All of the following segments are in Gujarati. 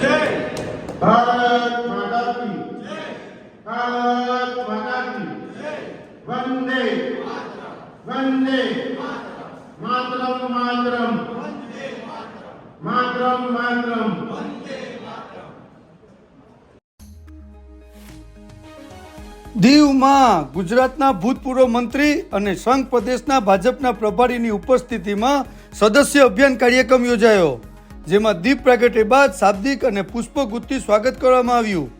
જય. ભારત માતા કી ભારત માતા કી વંદે વંદે માતરમ માતરમ. માતરમ માતરમ. દીવમાં ગુજરાતના ભૂતપૂર્વ મંત્રી અને સંઘ પ્રદેશના ભાજપના પ્રભારીની ઉપસ્થિતિમાં સદસ્ય અભિયાન કાર્યક્રમ યોજાયો. જેમાં દીપ પ્રાગટ્ય બાદ શાબ્દિક અને પુષ્પગુત્તી સ્વાગત કરવામાં આવ્યું.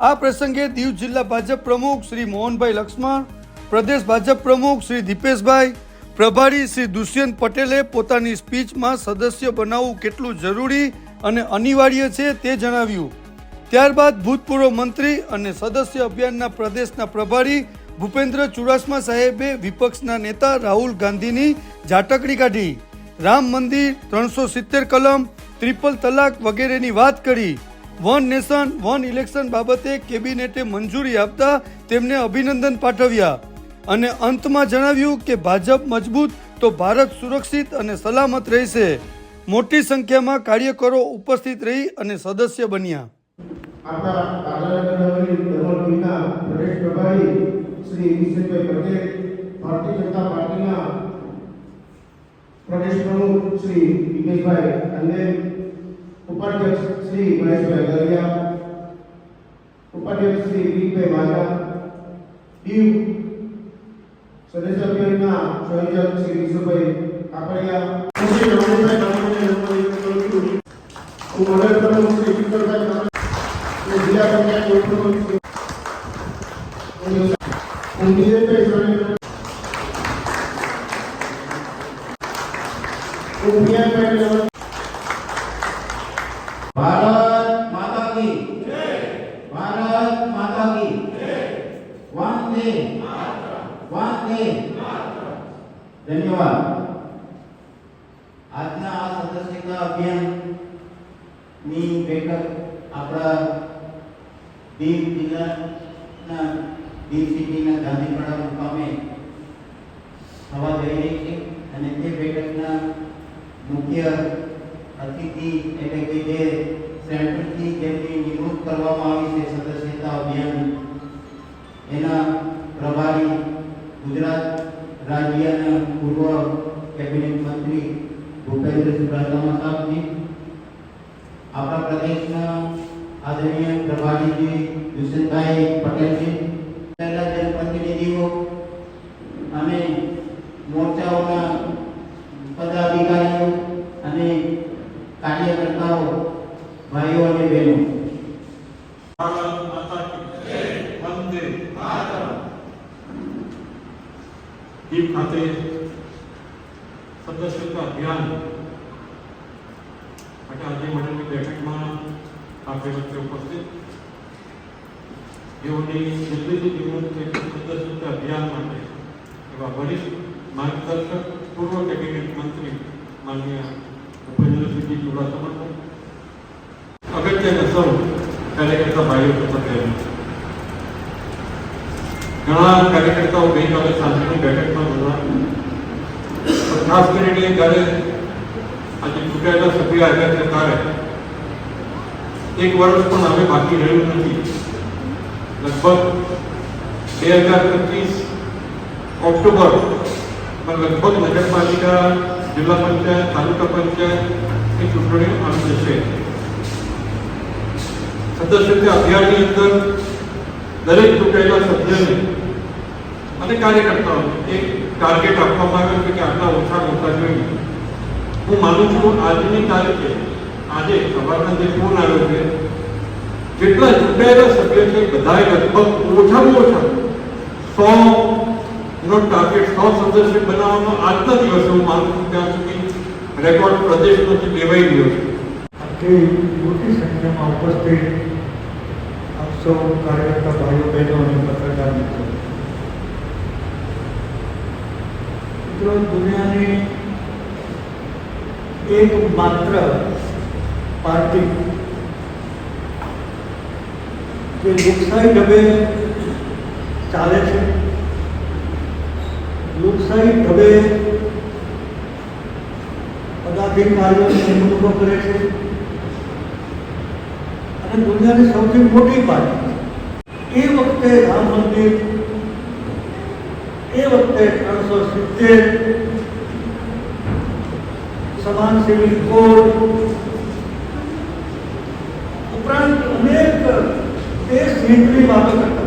આ પ્રસંગે દીવ જિલ્લા ભાજપ પ્રમુખ શ્રી મોહનભાઈ લક્ષ્મણ, પ્રદેશ ભાજપ પ્રમુખ શ્રી દીપેશભાઈ, પ્રભારી શ્રી દુષ્યંત પટેલે પોતાની સ્પીચમાં સદસ્ય બનાવવું કેટલું જરૂરી અને અનિવાર્ય છે તે જણાવ્યું. ત્યારબાદ ભૂતપૂર્વ મંત્રી અને સદસ્ય અભિયાનના પ્રદેશના પ્રભારી ભૂપેન્દ્ર ચુડાસમા સાહેબે વિપક્ષના નેતા રાહુલ ગાંધીની ઝાટકડી કાઢી. રામ મંદિર ત્રણસો સિત્તેર કલમ ટ્રિપલ તલાક વગેરેની વાત કરી. વન નેશન, વન ઇલેક્શન બાબતે કેબિનેટે મંજૂરી આપતા તેમને અભિનંદન પાઠવ્યા. અને અંતમાં જણાવ્યું કે ભાજપ મજબૂત તો ભારત સુરક્ષિત અને સલામત રહેશે. મોટી સંખ્યામાં કાર્યકરો ઉપસ્થિત રહી અને સદસ્ય બન્યા. ઉપાધ્યક્ષ શ્રી મહેશભાઈ ગરડિયા ઉપાધ્યક્ષ શ્રી વિજયભાઈ વાજા દીવ સદસ્ય સંયોજક શ્રી વિશુભાઈ કાપડિયા वंदे वंदे धन्यवाद આજના આ સદસ્યતા અભિયાનની બેઠક આપણા દીવ જિલ્લાના દીવ સિટીના ગાંધીપાડા મુકામે થવા જઈ રહી છે અને તે બેઠકના મુખ્ય અતિથિ એટલે કે જે સેન્ટરથી જેમની નિમણૂક કરવામાં આવી છે સદસ્યતા અભિયાન એના પ્રભારી ગુજરાત રાજ્યના પૂર્વ કેબિનેટ મંત્રી ભૂપેન્દ્ર ચુડાસમા સાહેબજી આપણા પ્રદેશના આદરણીય પ્રભારીજી દુષ્યંતભાઈ પટેલજી પહેલા જનપ્રતિનિધિઓ અને મોરચાઓના પદાધિકારીઓ અને કાર્યકર્તાઓ ભાઈઓ અને બહેનો ભારત માતા કી જય વંદે માતરમ દીપ ખાતે સદસ્યતા અભિયાન માટે આજે મળેલી બેઠકમાં આપણી વચ્ચે ઉપસ્થિત જેઓની દિલ્હીથી નિમણૂક થઈ છે સદસ્યતા અભિયાન માટે એવા વરિષ્ઠ માર્ગદર્શક પૂર્વ કેબિનેટ મંત્રી માનનીય ભૂપેન્દ્રસિંહજી ચુડાસમા અગત્યના સૌ કાર્યકર્તા ભાઈઓ તથા બહેનો ઘણા કાર્યકર્તાઓ ગઈકાલે સાંજની બેઠકમાં જોડા પણ ખાસ કરીને જ્યારે આજે ચૂંટાયેલા સભ્ય આવ્યા છે ત્યારે એક વર્ષ પણ હવે બાકી રહ્યું નથી. લગભગ બે હજાર પચીસ ઓક્ટોબર લગભગ નગરપાલિકા, જિલ્લા પંચાયત, તાલુકા પંચાયત એ ચૂંટણીઓ આવી જશે. સદસ્યતા અભિયાનની અંદર દરેક ચૂંટાયેલા સભ્યને અને કાર્યકર્તાઓને એક ટાર્ગેટ આપવામાં આવ્યો છે કે આટલા ઓછા ઓછા જોઈએ. હું માનું છું આજની તારીખે, આજે સવારના જે ફોન આવ્યો છે, જેટલા ચૂંટાયેલા સભ્ય છે, બધાએ લગભગ ઓછામાં ઓછા સો નો ટાર્ગેટ સો સદસ્ય બનાવવાનો આજના દિવસે હું માનું છું ત્યાં સુધી રેકોર્ડ પ્રદેશમાંથી લેવાઈ ગયો છે. આટલી મોટી સંખ્યામાં ઉપસ્થિત સૌ કાર્યકર્તા ભાઈઓ, બહેનો અને પત્રકાર મિત્રો. મિત્રો દુનિયાની એક માત્ર પાર્ટી જે લોકશાહી ઢબે ચાલે છે. લોકશાહી ઢબે પદાધિકારીઓને નિમણૂકો કરે છે. અને દુનિયાની સૌથી મોટી પાર્ટી એ વખતે રામ મંદિર એ વખતે ત્રણસો સિત્તેર સમાન સિવિલ કોડ ઉપરાંત અનેક દેશ હિતની વાતો કરતા